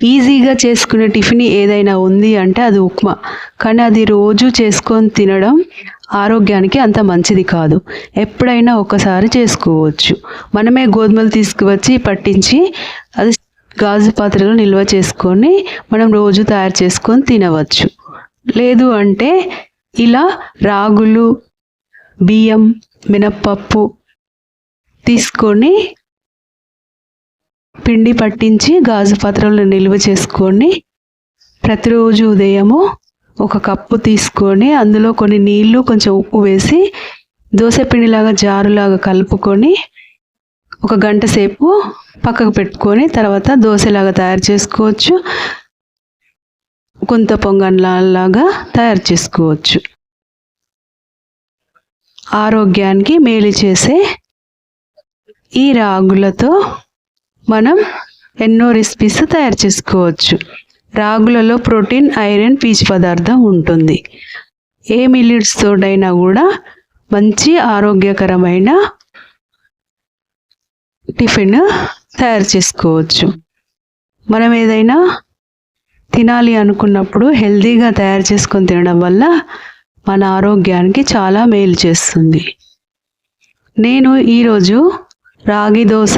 ఈజీగా చేసుకునే టిఫిన్ ఏదైనా ఉంది అంటే అది ఉప్మా. కానీ అది రోజు చేసుకొని తినడం ఆరోగ్యానికి అంత మంచిది కాదు. ఎప్పుడైనా ఒకసారి చేసుకోవచ్చు. మనమే గోధుమలు తీసుకువచ్చి పట్టించి అది గాజు పాత్రలో నిల్వ చేసుకొని మనం రోజు తయారు చేసుకొని తినవచ్చు. లేదు అంటే ఇలా రాగులు బియ్యం మినప్పప్పు తీసుకొని పిండి పట్టించి గాజు పాత్రలో నిల్వ చేసుకొని ప్రతిరోజు ఉదయము ఒక కప్పు తీసుకొని అందులో కొన్ని నీళ్ళు కొంచెం ఉప్పు వేసి దోశ పిండిలాగా జారులాగా కలుపుకొని ఒక గంట సేపు పక్కకు పెట్టుకొని తర్వాత దోశలాగా తయారు చేసుకోవచ్చు. కొంత పొంగన్లాగా తయారు చేసుకోవచ్చు. ఆరోగ్యానికి మేలు చేసే ఈ రాగులతో మనం ఎన్నో రెసిపీస్ తయారు చేసుకోవచ్చు. రాగులలో ప్రోటీన్ ఐరన్ పీచు పదార్థం ఉంటుంది. ఏ మిల్లెట్స్ తోడైనా కూడా మంచి ఆరోగ్యకరమైన టిఫిన్ తయారు చేసుకోవచ్చు. మనం ఏదైనా తినాలి అనుకున్నప్పుడు హెల్తీగా తయారు చేసుకొని తినడం వల్ల మన ఆరోగ్యానికి చాలా మేలు చేస్తుంది. నేను ఈరోజు రాగి దోశ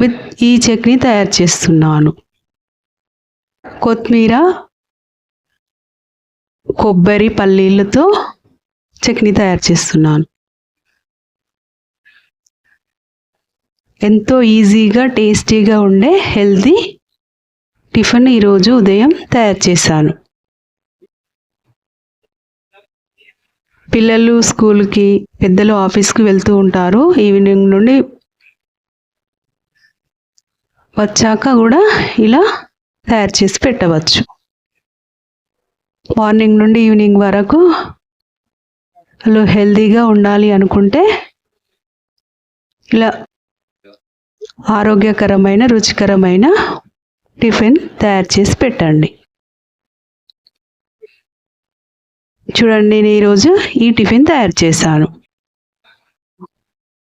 విత్ ఈ చట్నీ తయారు చేస్తున్నాను. కొత్తిమీర కొబ్బరి పల్లీలతో చట్నీ తయారు చేస్తున్నాను. ఎంతో ఈజీగా టేస్టీగా ఉండే హెల్తీ టిఫిన్ ఈరోజు ఉదయం తయారు చేశాను. పిల్లలు స్కూల్కి పెద్దలు ఆఫీస్కి వెళ్తూ ఉంటారు. ఈవినింగ్ నుండి వచ్చాక కూడా ఇలా తయారు చేసి పెట్టవచ్చు. మార్నింగ్ నుండి ఈవినింగ్ వరకు వాళ్ళు హెల్తీగా ఉండాలి అనుకుంటే ఇలా ఆరోగ్యకరమైన రుచికరమైన టిఫిన్ తయారు చేసి పెట్టండి. చూడండి నేను ఈరోజు ఈ టిఫిన్ తయారు చేశాను.